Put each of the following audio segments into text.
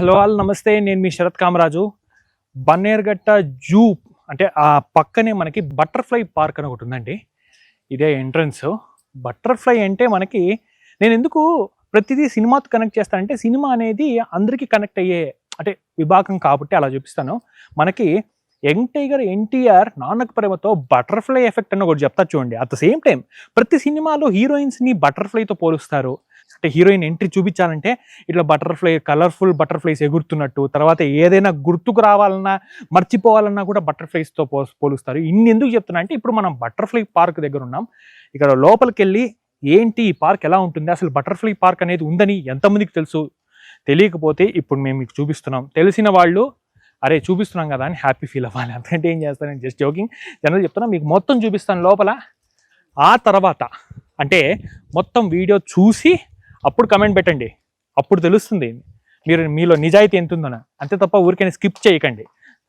Hello all నమస్తే. నేను మీ శరత్ కామరాజు. బన్నేరుగట్ట జూ అంటే ఆ పక్కనే మనకి బటర్ఫ్లై పార్క్ అని ఒకటి ఉందండి. ఇదే ఎంట్రన్స్. బటర్ఫ్లై అంటే మనకి నేను ఎందుకు ప్రతిదీ సినిమాతో కనెక్ట్ చేస్తానంటే సినిమా అనేది అందరికీ కనెక్ట్ అయ్యే అంటే విభాగం కాబట్టి అలా చూపిస్తాను. మనకి young tiger NTR Nannaku Prematho butterfly effect అని ఒకటి చెప్తా చూడండి. అట్ ద సేమ్ టైం ప్రతి సినిమాలో హీరోయిన్స్ని బటర్ఫ్లైతో పోలుస్తారు. అంటే హీరోయిన్ ఎంట్రీ చూపించాలంటే ఇట్లా బటర్ఫ్లై కలర్ఫుల్ బటర్ఫ్లైస్ ఎగురుతున్నట్టు తర్వాత ఏదైనా గుర్తుకు రావాలన్నా మర్చిపోవాలన్నా కూడా బటర్ఫ్లైస్తో పో పోలుస్తారు. ఇన్ని ఎందుకు చెప్తున్నా అంటే ఇప్పుడు మనం బటర్ఫ్లై పార్క్ దగ్గర ఉన్నాం. ఇక్కడ లోపలికి వెళ్ళి ఏంటి ఈ పార్క్ ఎలా ఉంటుంది? అసలు బటర్ఫ్లై పార్క్ అనేది ఉందని ఎంతమందికి తెలుసు? తెలియకపోతే ఇప్పుడు మేము మీకు చూపిస్తున్నాం. తెలిసిన వాళ్ళు అరే చూపిస్తున్నాం కదా అని హ్యాపీ ఫీల్ అవ్వాలి. అంతకంటే ఏం చేస్తాను జస్ట్ జోకింగ్. జనరల్ చెప్తున్నా మీకు మొత్తం చూపిస్తాను లోపల. ఆ తర్వాత అంటే మొత్తం వీడియో చూసి అప్పుడు కమెంట్ పెట్టండి. అప్పుడు తెలుస్తుంది. మీరు మీలో నిజాయితీ ఎంత ఉందన అంతే తప్ప ఊరికైనా స్కిప్ చేయకండి.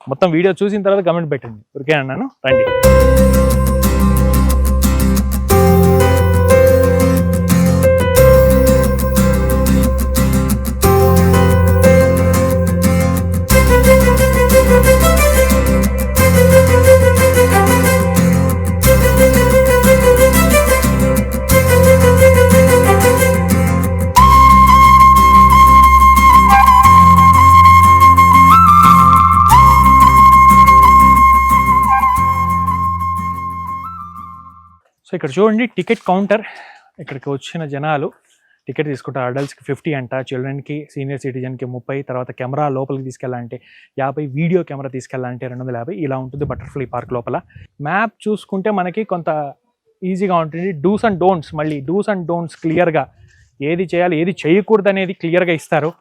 మొత్తం వీడియో చూసిన తర్వాత కమెంట్ పెట్టండి. ఊరికే అన్నాను. రండి. సో ఇక్కడ చూడండి టికెట్ కౌంటర్ ఇక్కడికి వచ్చిన జనాలు టికెట్ తీసుకుంటారు అడల్ట్స్కి ఫిఫ్టీ అంట చిల్డ్రన్కి సీనియర్ సిటిజన్కి ముప్పై తర్వాత కెమెరా లోపలికి తీసుకెళ్ళాలంటే యాభై వీడియో కెమెరా తీసుకెళ్ళాలంటే రెండు వందల యాభై ఇలా ఉంటుంది బటర్ఫ్లై పార్క్ లోపల. మ్యాప్ చూసుకుంటే మనకి కొంత ఈజీగా ఉంటుంది. డూస్ అండ్ డోంట్స్ మళ్ళీ డూస్ అండ్ డోంట్స్ క్లియర్గా ఏది చేయాలి ఏది చేయకూడదు అనేది క్లియర్గా ఇస్తారు.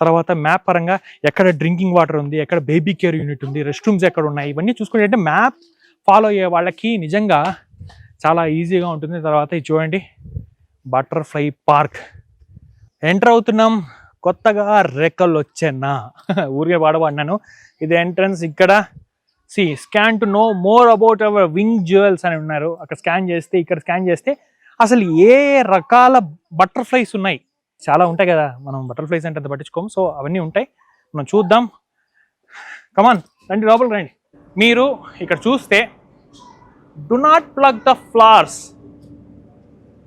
తర్వాత మ్యాప్ పరంగా ఎక్కడ డ్రింకింగ్ వాటర్ ఉంది ఎక్కడ బేబీ కేర్ యూనిట్ ఉంది రెస్ట్ రూమ్స్ ఎక్కడ ఉన్నాయి ఇవన్నీ చూసుకుంటే మ్యాప్ ఫాలో అయ్యే వాళ్ళకి నిజంగా చాలా ఈజీగా ఉంటుంది. తర్వాత ఇది చూడండి. బటర్ఫ్లై పార్క్ ఎంటర్ అవుతున్నాం. కొత్తగా రెక్కలు వచ్చేనా ఊరికే పాడబడినాను ఇది ఎంట్రన్స్ ఇక్కడ. See scan to know more about our wing jewels అని ఉన్నారు. అక్కడ స్కాన్ చేస్తే ఇక్కడ స్కాన్ చేస్తే అసలు ఏ రకాల బటర్ఫ్లైస్ ఉన్నాయి? చాలా ఉంటాయి కదా. మనం బటర్ఫ్లైస్ అంటే అంత పట్టించుకోము. సో అవన్నీ ఉంటాయి. మనం చూద్దాం. కమాన్ రండి లోపలికి రండి. మీరు ఇక్కడ చూస్తే do not pluck the flowers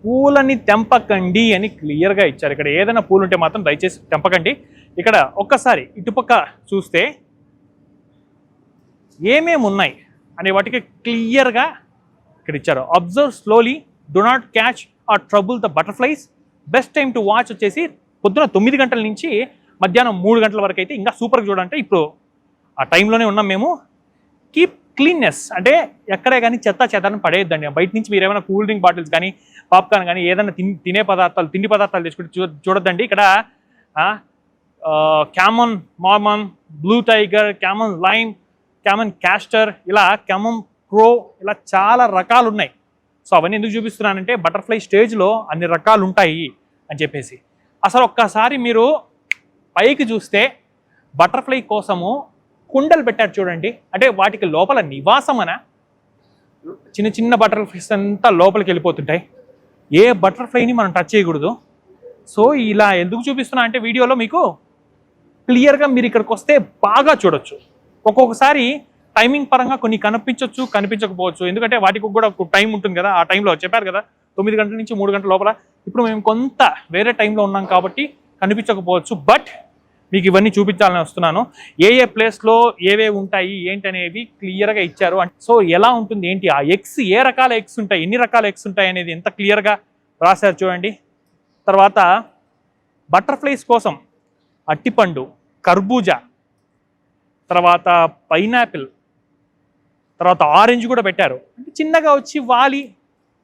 పూలని తెంపకండి అని క్లియర్గా ఇచ్చారు. ఇక్కడ ఏదైనా పూలు ఉంటే మాత్రం దయచేసి తెంపకండి. ఇక్కడ ఒక్కసారి ఇటుపక్క చూస్తే ఏమేమి ఉన్నాయి అనే వాటికి క్లియర్గా ఇక్కడ ఇచ్చారు. Observe slowly do not catch or trouble the butterflies best time to watch వచ్చేసి పొద్దున తొమ్మిది గంటల నుంచి మధ్యాహ్నం మూడు గంటల వరకు అయితే ఇంకా సూపర్గా చూడాలంటే ఇప్పుడు ఆ టైంలోనే ఉన్నాం మేము. కీప్ క్లీన్నెస్ అంటే ఎక్కడే కానీ చెత్త చెత్తను పడేయద్దండి. బయట నుంచి మీరు ఏమైనా కూల్ డ్రింక్ బాటిల్స్ కానీ పాప్కార్న్ కానీ ఏదైనా తిని తినే పదార్థాలు తిండి పదార్థాలు తెచ్చుకుంటే చూ చూడొద్దండి. ఇక్కడ common mormon blue tiger common lime common castor ఇలా క్యామన్ క్రో ఇలా చాలా రకాలు ఉన్నాయి సో అవన్నీ ఎందుకు చూపిస్తున్నానంటే బటర్ఫ్లై స్టేజ్లో అన్ని రకాలు ఉంటాయి అని చెప్పేసి. అసలు ఒక్కసారి మీరు పైకి చూస్తే బటర్ఫ్లై కోసము కుండలు పెట్టారు చూడండి. అంటే వాటికి లోపల నివాసమన? చిన్న చిన్న బటర్ఫ్లైస్ అంతా లోపలికి వెళ్ళిపోతుంటాయి. ఏ బటర్ఫ్లైని మనం టచ్ చేయకూడదు. సో ఇలా ఎందుకు చూపిస్తున్నా అంటే వీడియోలో మీకు క్లియర్గా మీరు ఇక్కడికి వస్తే బాగా చూడొచ్చు. ఒక్కొక్కసారి టైమింగ్ పరంగా కొన్ని కనిపించవచ్చు కనిపించకపోవచ్చు. ఎందుకంటే వాటికి కూడా టైం ఉంటుంది కదా ఆ టైంలో చెప్పారు కదా తొమ్మిది గంటల నుంచి మూడు గంటల లోపల. ఇప్పుడు మేము కొంత వేరే టైంలో ఉన్నాం కాబట్టి కనిపించకపోవచ్చు. బట్ మీకు ఇవన్నీ చూపించాలని వస్తున్నాను. ఏ ఏ ప్లేస్లో ఏవే ఉంటాయి ఏంటి అనేవి క్లియర్గా ఇచ్చారు. సో ఎలా ఉంటుంది ఏంటి? ఆ ఎగ్స్ ఏ రకాల ఎగ్స్ ఉంటాయి ఎన్ని రకాల ఎగ్స్ ఉంటాయి అనేది ఎంత క్లియర్గా రాశారు చూడండి. తర్వాత బటర్ఫ్లైస్ కోసం అట్టిపండు కర్బూజా తర్వాత పైనాపిల్ తర్వాత ఆరెంజ్ కూడా పెట్టారు. అంటే చిన్నగా వచ్చి వాలి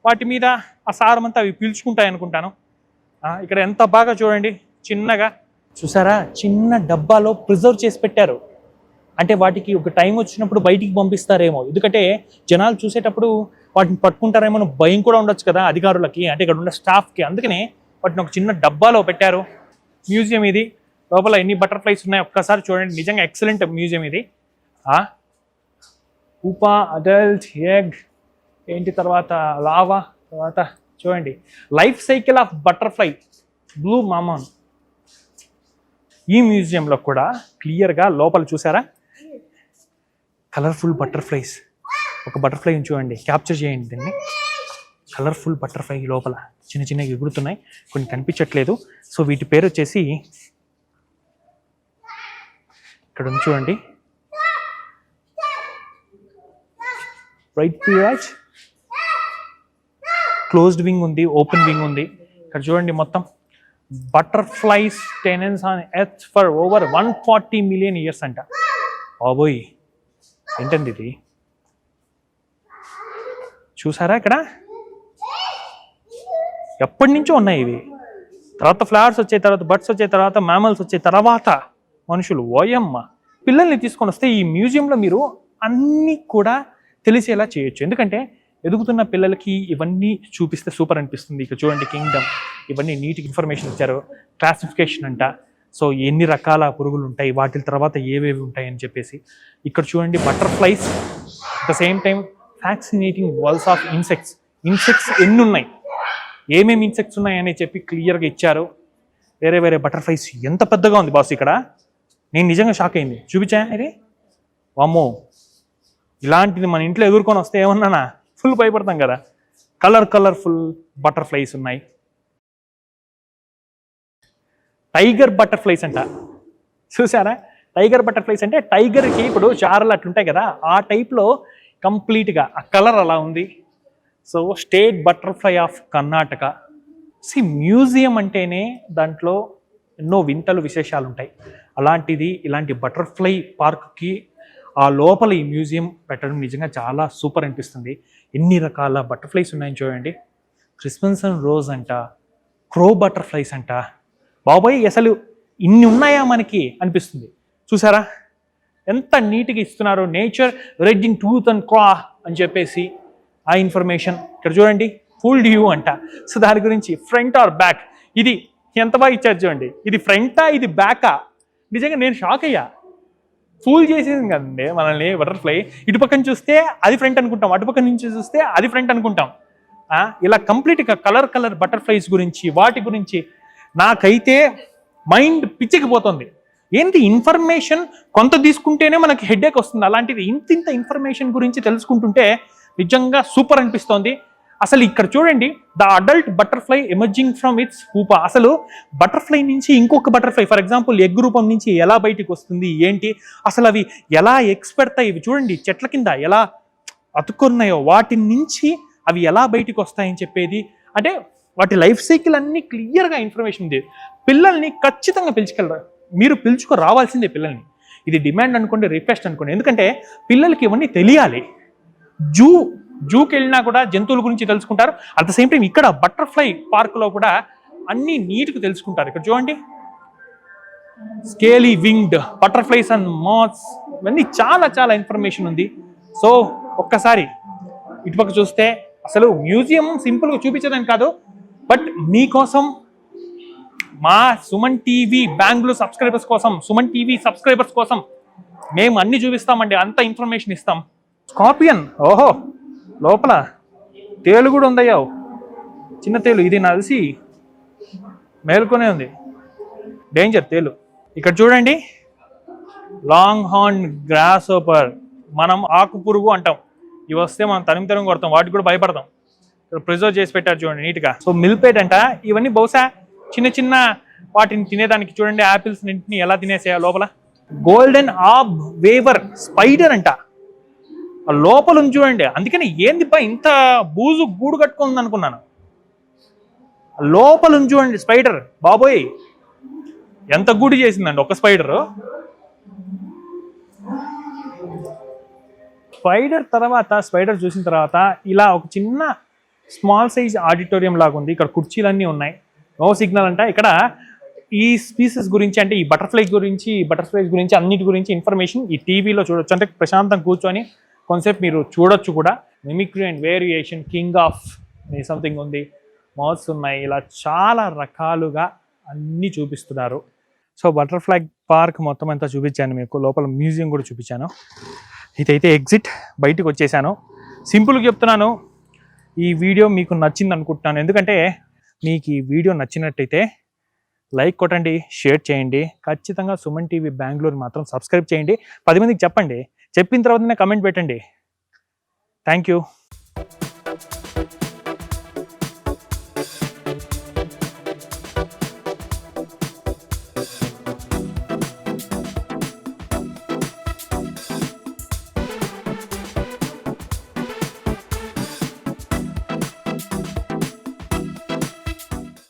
వాటి మీద ఆ సారం అంతా అవి పీల్చుకుంటాయి అనుకుంటాను. ఇక్కడ ఎంత బాగా చూడండి చిన్నగా చూసారా? చిన్న డబ్బాలో ప్రిజర్వ్ చేసి పెట్టారు. అంటే వాటికి ఒక టైం వచ్చినప్పుడు బయటికి పంపిస్తారేమో. ఎందుకంటే జనాలు చూసేటప్పుడు వాటిని పట్టుకుంటారేమో అని భయం కూడా ఉండొచ్చు కదా అధికారులకి అంటే ఇక్కడ ఉన్న స్టాఫ్కి. అందుకనే వాటిని ఒక చిన్న డబ్బాలో పెట్టారు. మ్యూజియం ఇది. లోపల ఎన్ని బటర్ఫ్లైస్ ఉన్నాయి ఒక్కసారి చూడండి. నిజంగా ఎక్సలెంట్ మ్యూజియం ఇది. ఉపా అడల్ట్ ఎగ్ ఏంటి తర్వాత లావా తర్వాత చూడండి. Life cycle of butterfly blue మామాన్. ఈ మ్యూజియంలో కూడా క్లియర్గా లోపల చూసారా? Colourful butterflies. ఒక బటర్ఫ్లై చూడండి క్యాప్చర్ చేయండి దీన్ని. కలర్ఫుల్ బటర్ఫ్లై లోపల చిన్న చిన్న ఎగురుతున్నాయి కొన్ని కనిపించట్లేదు. సో వీటి పేరు వచ్చేసి ఇక్కడ ఉంది చూడండి. రైట్ పిరాజ్ క్లోజ్డ్ వింగ్ ఉంది ఓపెన్ వింగ్ ఉంది. ఇక్కడ చూడండి మొత్తం. Butterflies టెనెన్స్ on earth for over one forty million years అంట. బాబోయ్ ఏంటండి ఇది? చూసారా ఇక్కడ? ఎప్పటి నుంచో ఉన్నాయి ఇవి? తర్వాత ఫ్లవర్స్ వచ్చే తర్వాత బర్డ్స్ వచ్చే తర్వాత మ్యామల్స్ వచ్చే తర్వాత మనుషులు ఓయమ్మ. పిల్లల్ని తీసుకొని వస్తే ఈ మ్యూజియంలో మీరు అన్నీ కూడా తెలిసేలా చేయొచ్చు. ఎందుకంటే ఎదుగుతున్న పిల్లలకి ఇవన్నీ చూపిస్తే సూపర్ అనిపిస్తుంది. ఇక చూడండి కింగ్డమ్. ఇవన్నీ నీట్ ఇన్ఫర్మేషన్ ఇచ్చారు. క్లాసిఫికేషన్ అంట. సో ఎన్ని రకాల పురుగులు ఉంటాయి? వాటి తర్వాత ఏవేవి ఉంటాయి అని చెప్పేసి. ఇక్కడ చూడండి butterflies. The same time fascinating world of insects. Insects ఎన్ని ఉన్నాయి ఏమేమి ఇన్సెక్ట్స్ ఉన్నాయని చెప్పి క్లియర్గా ఇచ్చారు. వేరే వేరే బటర్ఫ్లైస్ ఎంత పెద్దగా ఉంది బాస్ ఇక్కడ? నేను నిజంగా షాక్ అయింది. చూపించా? ఇది వామ్మో. ఇలాంటిది మన ఇంట్లో ఎదుర్కొని వస్తే ఏమన్నానా? ఫుల్ భయపడతాం కదా. కలర్ కలర్ఫుల్ బటర్ఫ్లైస్ ఉన్నాయి. టైగర్ బటర్ఫ్లైస్ అంట. చూసారా? టైగర్ బటర్ఫ్లైస్ అంటే టైగర్కి ఇప్పుడు జారలు అట్లుంటాయి కదా. ఆ టైప్లో కంప్లీట్గా ఆ కలర్ అలా ఉంది. So state butterfly of Karnataka. C museum అంటేనే దాంట్లో ఎన్నో వింతలు విశేషాలు ఉంటాయి. అలాంటిది ఇలాంటి బటర్ఫ్లై పార్క్కి ఆ లోపల ఈ మ్యూజియం పెట్టడం నిజంగా చాలా సూపర్ అనిపిస్తుంది. ఎన్ని రకాల బటర్ఫ్లైస్ ఉన్నాయని చూడండి. క్రిస్మన్సన్ అండ్ రోజ్ అంట క్రో బటర్ఫ్లైస్ అంట. బాబాయ్ అసలు ఇన్ని ఉన్నాయా మనకి అనిపిస్తుంది. చూసారా? ఎంత నీట్గా ఇస్తున్నారు. Nature red in tooth and claw అని చెప్పేసి ఆ ఇన్ఫర్మేషన్. ఇక్కడ చూడండి ఫుల్ డ్యూ అంట. సో దాని గురించి ఫ్రంట్ ఆర్ బ్యాక్? ఇది ఎంత బాగా ఇచ్చారు చూడండి. ఇది ఫ్రంటా? ఇది బ్యాకా? నిజంగా నేను షాక్ అయ్యా. ఫూల్ చేసేసింది కదండి మనల్ని బటర్ఫ్లై ఇటు పక్కన చూస్తే అది ఫ్రంట్ అనుకుంటాం అటుపక్క నుంచి చూస్తే అది ఫ్రంట్ అనుకుంటాం. ఇలా కంప్లీట్గా కలర్ కలర్ బటర్ఫ్లైస్ గురించి వాటి గురించి నాకైతే మైండ్ పిచ్చికిపోతుంది ఏంటి ఇన్ఫర్మేషన్ కొంత తీసుకుంటేనే మనకి హెడేక్ వస్తుంది. అలాంటిది ఇంత ఇంత ఇన్ఫర్మేషన్ గురించి తెలుసుకుంటుంటే నిజంగా సూపర్ అనిపిస్తోంది. అసలు ఇక్కడ చూడండి the adult butterfly emerging from its pupa అసలు బటర్ఫ్లై నుంచి ఇంకొక బటర్ఫ్లై ఫర్ ఎగ్జాంపుల్ ఎగ్ రూపం నుంచి ఎలా బయటికి వస్తుంది ఏంటి అసలు అవి ఎలా ఎగ్స్ పెడతాయి ఇవి చూడండి చెట్ల కింద ఎలా అతుక్కున్నాయో వాటి నుంచి అవి ఎలా బయటికి వస్తాయని చెప్పేది. అంటే వాటి లైఫ్ సైకిల్ అన్ని క్లియర్గా ఇన్ఫర్మేషన్ ఉంది. పిల్లల్ని ఖచ్చితంగా పిలుచుకెళ్ళరా మీరు పిలుచుకు రావాల్సిందే పిల్లల్ని. ఇది డిమాండ్ అనుకోండి రిక్వెస్ట్ అనుకోండి. ఎందుకంటే పిల్లలకి ఇవన్నీ తెలియాలి. జూ జూకి వెళ్ళినా కూడా జంతువుల గురించి తెలుసుకుంటారు. అట్ ద సేమ్ టైం ఇక్కడ బటర్ఫ్లై పార్క్లో కూడా అన్ని నీట్గా తెలుసుకుంటారు. ఇక్కడ చూడండి. Scaly winged butterflies and moths ఇవన్నీ చాలా చాలా ఇన్ఫర్మేషన్ ఉంది. సో ఒక్కసారి ఇటుపక్క చూస్తే అసలు మ్యూజియం సింపుల్గా చూపించదని కాదు. బట్ మీకోసం మా సుమన్ టీవీ బెంగళూరు సబ్స్క్రైబర్స్ కోసం సుమన్ టీవీ సబ్స్క్రైబర్స్ కోసం మేము అన్ని చూపిస్తామండి. అంత ఇన్ఫర్మేషన్ ఇస్తాం. స్కార్పియన్ ఓహో. లోపల తేలు కూడా ఉందయ్యావు చిన్న తేలు ఇది నలిసి తెలిసి మేలుకొనే ఉంది. డేంజర్ తేలు. ఇక్కడ చూడండి. లాంగ్ హార్న్ గ్రాస్ ఓపర్ మనం ఆకు పురుగు అంటాం. ఇవి వస్తే మనం తరిమి తరిమి కొడతాం. వాటికి కూడా భయపడతాం. ఇక్కడ ప్రిజర్వ్ చేసి పెట్టారు చూడండి నీట్గా. సో మిల్పేట్ అంట. ఇవన్నీ బహుశా చిన్న చిన్న వాటిని తినేదానికి చూడండి యాపిల్స్ నింటిని ఎలా తినేసాయో లోపల. గోల్డెన్ ఆబ్ వేవర్ స్పైడర్ అంట. లోపల ఉంది చూడండి. అందుకని ఏంది పా ఇంత బూజు గూడు కట్టుకుంది అనుకున్నాను. లోపల ఉంది చూడండి స్పైడర్ బాబోయ్ ఎంత గూడు చేసిందండి ఒక స్పైడర్ స్పైడర్ తర్వాత స్పైడర్ చూసిన తర్వాత ఇలా ఒక చిన్న స్మాల్ సైజ్ ఆడిటోరియం లాగా ఉంది ఇక్కడ కుర్చీలన్నీ ఉన్నాయి. నో సిగ్నల్ అంట. ఇక్కడ ఈ స్పీసెస్ గురించి అంటే ఈ బటర్ఫ్లై గురించి బటర్ఫ్లైస్ గురించి అన్నిటి గురించి ఇన్ఫర్మేషన్ ఈ టీవీలో చూడొచ్చు. అంటే ప్రశాంతం కూర్చొని కొంతసేపు మీరు చూడొచ్చు కూడా. Mimicry and variation king of something ఉంది. మౌత్స్ ఉన్నాయి. ఇలా చాలా రకాలుగా అన్నీ చూపిస్తున్నారు. సో బటర్ఫ్లై పార్క్ మొత్తం అంతా చూపించాను మీకు. లోపల మ్యూజియం కూడా చూపించాను. ఇదైతే ఎగ్జిట్ బయటకు వచ్చేసాను. సింపుల్గా చెప్తున్నాను. ఈ వీడియో మీకు నచ్చింది అనుకుంటున్నాను. ఎందుకంటే మీకు ఈ వీడియో నచ్చినట్టయితే లైక్ కొట్టండి షేర్ చేయండి. ఖచ్చితంగా సుమన్ టీవీ బెంగళూరు మాత్రం సబ్స్క్రైబ్ చేయండి. పది మందికి చెప్పండి. చెప్పిన తర్వాతనే కమెంట్ పెట్టండి. Thank you